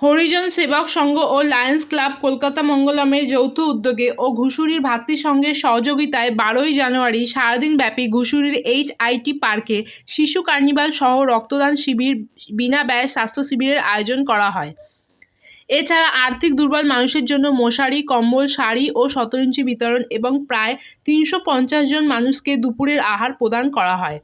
হরিজন সেবক সংঘ ও Lions club Kolkata মঙ্গলমের যৌথ উদ্যোগে ও ঘুষুরির ভাতৃসংঘের সহযোগিতায় বারোই জানুয়ারি সারাদিনব্যাপী ঘুষুরির এইচ আইটি পার্কে শিশু কার্নিভাল সহ রক্তদান শিবির বিনা ব্যয় স্বাস্থ্য শিবিরের আয়োজন করা হয়। এছাড়া আর্থিক দুর্বল মানুষের জন্য মশারি, কম্বল, শাড়ি ও শতইঞ্চি বিতরণ এবং প্রায় তিনশো পঞ্চাশ জন মানুষকে দুপুরের আহার প্রদান করা হয়।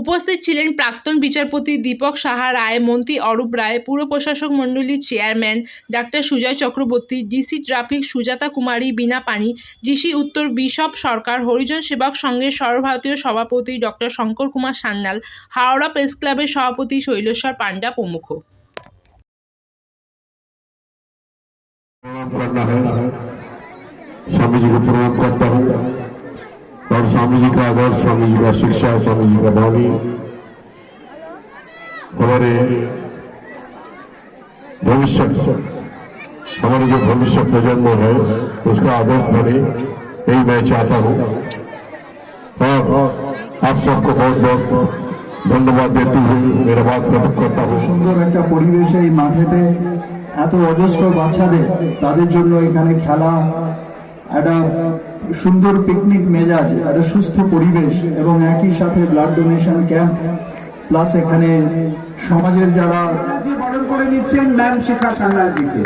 উপস্থিত ছিলেন প্রাক্তন বিচারপতি দীপক সাহা রায়, মন্ত্রী অরূপ রায়, পুর প্রশাসক মণ্ডলীর chairman doctor Sujoy Chakraborty, DC traffic Sujata Kumari, Bina Pani, DC উত্তর বিশপ সরকার, হরিজন সেবক সংঘের সর্বভারতীয় সভাপতি ডক্টর শঙ্কর কুমার সান্যাল, হাওড়া প্রেস ক্লাবের সভাপতি শৈলেশ্বর পাণ্ডা প্রমুখ। স্বামীজিকে প্রণাম করতে হবে। और स्वामी जी का आदर्श स्वामी जी का शिक्षा स्वामी जी का वाणी हमारे भविष्य हमारे जो भविष्य प्रजन्म है उसका आदर्श बने यही मैं चाहता हूँ और आप सबको बहुत बहुत धन्यवाद देते हुए मेरा बात खत्म करता हूँ সুন্দর একটা পরিবেশে এই মাঠেতে এত অজস্র বাচ্চাদের তাদের জন্য এখানে খেলা একটা সুন্দর পিকনিক মেজাজ একটা সুস্থ পরিবেশ এবং একই সাথে ব্লাড ডোনেশন ক্যাম্প প্লাস এখানে সমাজের যারা জি বরণ করে নিচ্ছেন ম্যাম শিখা সাংরাজিকে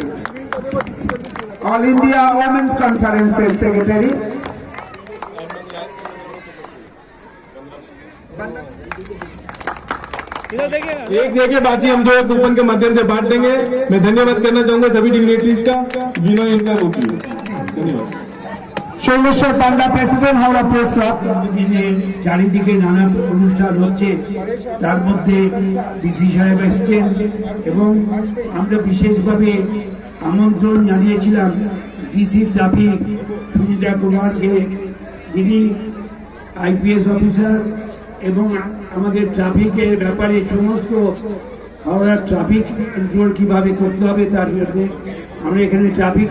অল ইন্ডিয়া ওমেন্স কনফারেন্সের সেক্রেটারি एक देखिए बाकी हम जो है कूपन के माध्यम से बांट देंगे मैं धन्यवाद करना चाहूंगा सभी डिग्नेटरीज का जिन्होंने इनका वो किया धन्यवाद Someshwar Panda president Howrah press club দিনে চারিদিকে নানা অনুষ্ঠান হচ্ছে। তার মধ্যে ডিসি সাহেব এসছেন এবং আমরা বিশেষভাবে আমন্ত্রণ জানিয়েছিলাম ডিসি ট্রাফিক সুনিতা কুমারকে। যিনি আইপিএস অফিসার এবং আমাদের ট্রাফিকের ব্যাপারে সমস্ত হাওড়ার ট্রাফিক কন্ট্রোল কীভাবে করতে হবে তার জন্য আমরা এখানে ট্রাফিক